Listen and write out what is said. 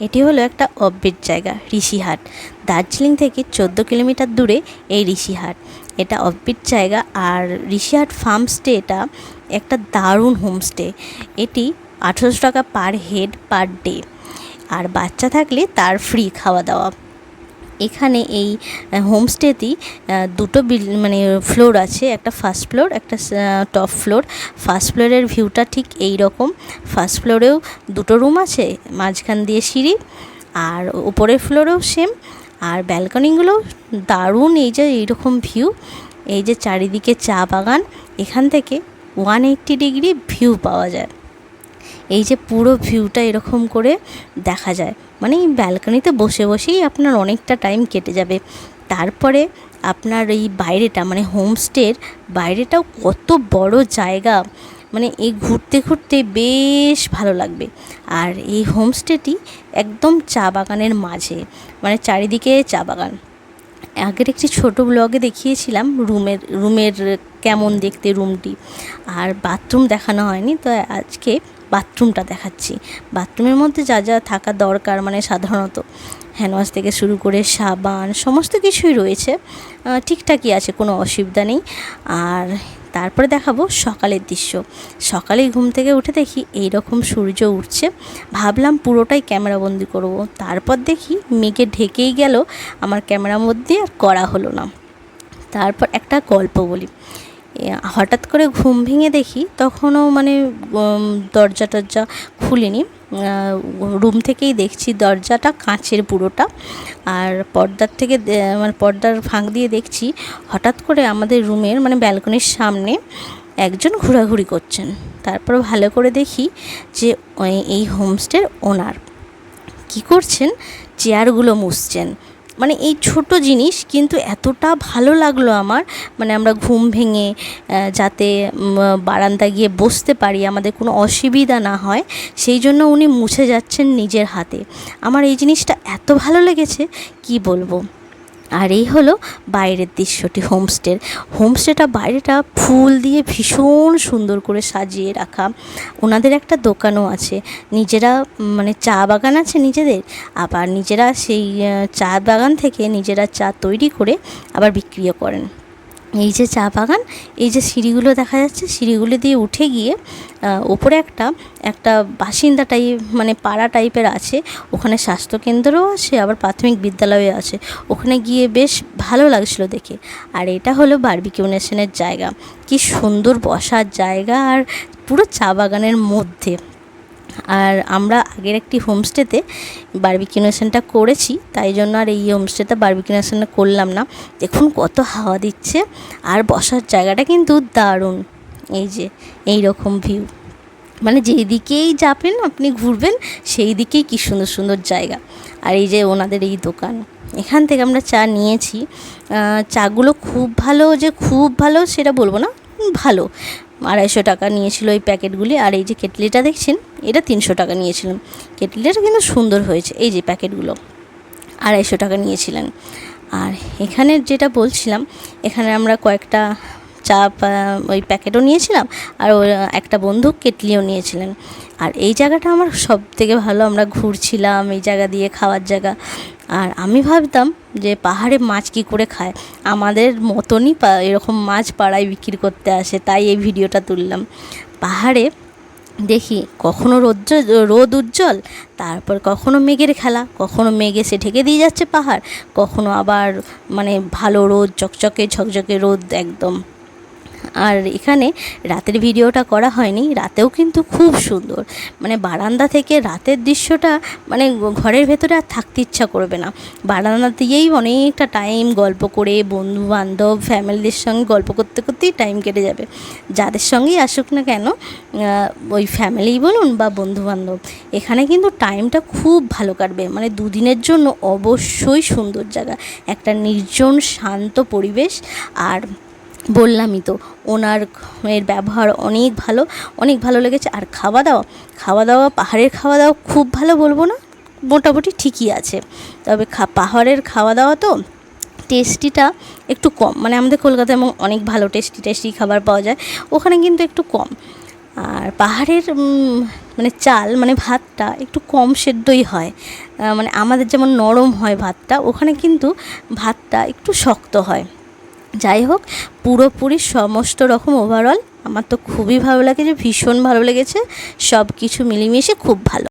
এটি হলো একটা অব্যের জায়গা, ঋষিহাট। দার্জিলিং থেকে চোদ্দ কিলোমিটার দূরে এই ঋষিহাট। এটা অব্যের জায়গা আর ঋষিহাট ফার্ম স্টে এটা একটা দারুণ হোমস্টে। এটি আঠেরোশো টাকা পার হেড পার ডে। আর বাচ্চা থাকলে তার ফ্রি খাওয়া দাওয়া। এখানে এই হোমস্টেতেই দুটো বিল মানে ফ্লোর আছে, একটা ফার্স্ট ফ্লোর একটা টপ ফ্লোর ফার্স্ট ফ্লোরের ভিউটা ঠিক এই রকম ফার্স্ট ফ্লোরেও দুটো রুম আছে, মাঝখান দিয়ে সিঁড়ি, আর উপরের ফ্লোরেও সেম আর ব্যালকনিগুলো দারুণ, এই যে এইরকম ভিউ এই যে চারিদিকে চা বাগান, এখান থেকে ওয়ান এইট্টি ডিগ্রি ভিউ পাওয়া যায়। এই যে পুরো ভিউটা এরকম করে দেখা যায়। মানে এই ব্যালকনিতে বসে বসেই আপনার অনেকটা টাইম কেটে যাবে। তারপরে আপনার এই বাইরেটা মানে হোমস্টের বাইরেটাও কত বড় জায়গা। মানে এই ঘুরতে ঘুরতে বেশ ভালো লাগবে। আর এই হোমস্টেটি একদম চা বাগানের মাঝে মানে চারিদিকে চা বাগান। আগের একটি ছোট ব্লগে দেখিয়েছিলাম রুমের রুমের কেমন দেখতে রুমটি। আর বাথরুম দেখানো হয়নি, তো আজকে বাথরুমটা দেখাচ্ছি। বাথরুমের মধ্যে যা যা থাকা দরকার মানে সাধারণত হ্যান্ডওয়াশ থেকে শুরু করে সাবান, সমস্ত কিছুই রয়েছে। ঠিকঠাকই আছে, কোনো অসুবিধা নেই। আর তারপরে দেখাবো সকালের দৃশ্য। সকালে ঘুম থেকে উঠে দেখি এই রকম সূর্য উঠছে। ভাবলাম পুরোটাই ক্যামেরাবন্দি করব। তারপর দেখি মেঘে ঢেকেই গেল, আমার ক্যামেরার মধ্যে আর করা হলো না। তারপর একটা গল্প বলি। হঠাৎ করে ঘুম ভেঙে দেখি, তখনও মানে দরজা টরজা খুলিনি। রুম থেকেই দেখছি দরজাটা, কাঁচের পুরোটা। আর পর্দার থেকে মানে পর্দার ফাঁক দিয়ে দেখছি, হঠাৎ করে আমাদের রুমের মানে ব্যালকনির সামনে একজন ঘোরাঘুরি করছেন। তারপর ভালো করে দেখি যে এই হোমস্টের ওনার। কি করছেন? চেয়ারগুলো মুছছেন। মানে এই ছোট জিনিস কিন্তু এতটা ভালো লাগল আমার। মানে আমরা ঘুম ভেঙে যাতে বারান্দা গিয়ে বসতে পারি, আমাদের কোনো অসুবিধা না হয়, সেই জন্য উনি মুছে যাচ্ছেন নিজের হাতে। আমার এই জিনিসটা এত ভালো লেগেছে, কি বলব? আর এই হলো বাইরের দৃশ্যটি, হোমস্টের। হোমস্টেটা বাইরেটা ফুল দিয়ে ভীষণ সুন্দর করে সাজিয়ে রাখা। ওনাদের একটা দোকানও আছে। নিজেরা মানে চা বাগান আছে নিজেদের, আবার নিজেরা সেই চা বাগান থেকে নিজেরা চা তৈরি করে আবার বিক্রিও করেন। এই যে চা বাগান, এই যে সিঁড়িগুলো দেখা যাচ্ছে, সিঁড়িগুলো দিয়ে উঠে গিয়ে ওপরে একটা একটা বাসিন্দা টাইপ মানে পাড়া টাইপের আছে। ওখানে স্বাস্থ্যকেন্দ্রও আছে, আবার প্রাথমিক বিদ্যালয়ও আছে। ওখানে গিয়ে বেশ ভালো লাগছিল দেখে। আর এটা হলো বার্বিকিউ নেশনের জায়গা। কি সুন্দর বসার জায়গা, আর পুরো চা বাগানের মধ্যে। আর আমরা আগের একটি হোমস্টেতে বার্বিকিউনেশনটা করেছি, তাই জন্য আর এই হোমস্টেতে বার্বিকিউনেশনটা করলাম না। দেখুন কত হাওয়া দিচ্ছে আর বসার জায়গাটা কিন্তু দারুণ। এই যে, এই রকম ভিউ মানে যেদিকেই যাবেন আপনি ঘুরবেন, সেই দিকেই কী সুন্দর সুন্দর জায়গা। আর এই যে ওনাদের এই দোকান। এখান থেকে আমরা চা নিয়েছি। চাগুলো খুব ভালো যে খুব ভালো সেটা বলব না, ভালো। আড়াইশো টাকা নিয়েছিল এই প্যাকেটগুলি। আর এই যে কেটলিটা দেখছেন এটা তিনশো টাকা নিয়েছিলাম। কেটলিটা কিন্তু সুন্দর হয়েছে। এই যে প্যাকেটগুলো, আড়াইশো টাকা নিয়েছিলেন। আর এখানে যেটা বলছিলাম, এখানে আমরা কয়েকটা চা ওই প্যাকেটও নিয়েছিলাম আর একটা বন্ধু কেটলিও নিয়েছিলেন। আর এই জায়গাটা আমার সব থেকে ভালো, আমরা ঘুরছিলাম এই জায়গা দিয়ে, খাওয়ার জায়গা। আর আমি ভাবতাম যে পাহাড়ে মাছ কী করে খায়? আমাদের মতনই এরকম মাছ পাড়ায় বিক্রি করতে আসে, তাই এই ভিডিওটা তুললাম। পাহাড়ে দেখি কখনো রোদ রোদ উজ্জ্বল, তারপর কখনো মেঘের খেলা, কখনো মেঘে সে ঢেকে দিয়ে যাচ্ছে পাহাড়, কখনো আবার মানে ভালো রোদ, চকচকে, ঝকঝকে রোদ একদম। আর এখানে রাতের ভিডিওটা করা হয়নি, রাতেও কিন্তু খুব সুন্দর। মানে বারান্দা থেকে রাতের দৃশ্যটা মানে ঘরের ভেতরে আর থাকতে ইচ্ছা করবে না। বারান্দা দিয়েই অনেকটা টাইম গল্প করে বন্ধু বান্ধব ফ্যামিলিদের সঙ্গে গল্প করতে করতেই টাইম কেটে যাবে। যাদের সঙ্গেই আসুক না কেন ওই ফ্যামিলি বলুন বা বন্ধু বান্ধব এখানে কিন্তু টাইমটা খুব ভালো কাটবে। মানে দুদিনের জন্য অবশ্যই সুন্দর জায়গা। একটা নির্জন, শান্ত পরিবেশ আর বললামই তো, ওনার এর ব্যবহার অনেক ভালো অনেক ভালো লেগেছে। আর খাওয়া দাওয়া খাওয়া দাওয়া পাহাড়ের খাওয়া দাওয়া খুব ভালো বলব না, মোটামুটি ঠিকই আছে। তবে পাহাড়ের খাওয়া দাওয়া তো টেস্টিটা একটু কম মানে আমাদের কলকাতায় এবং অনেক ভালো টেস্টি টেস্টি খাবার পাওয়া যায়, ওখানে কিন্তু একটু কম। আর পাহাড়ের মানে চাল মানে ভাতটা একটু কম সেদ্ধই হয়। মানে আমাদের যেমন নরম হয় ভাতটা, ওখানে কিন্তু ভাতটা একটু শক্ত হয়। যাই হোক, পুরোপুরি সমস্ত রকম ওভারঅল আমার তো খুবই ভালো লাগে যে ভীষণ ভালো লেগেছে সব কিছু মিলেমিশে খুব ভালো।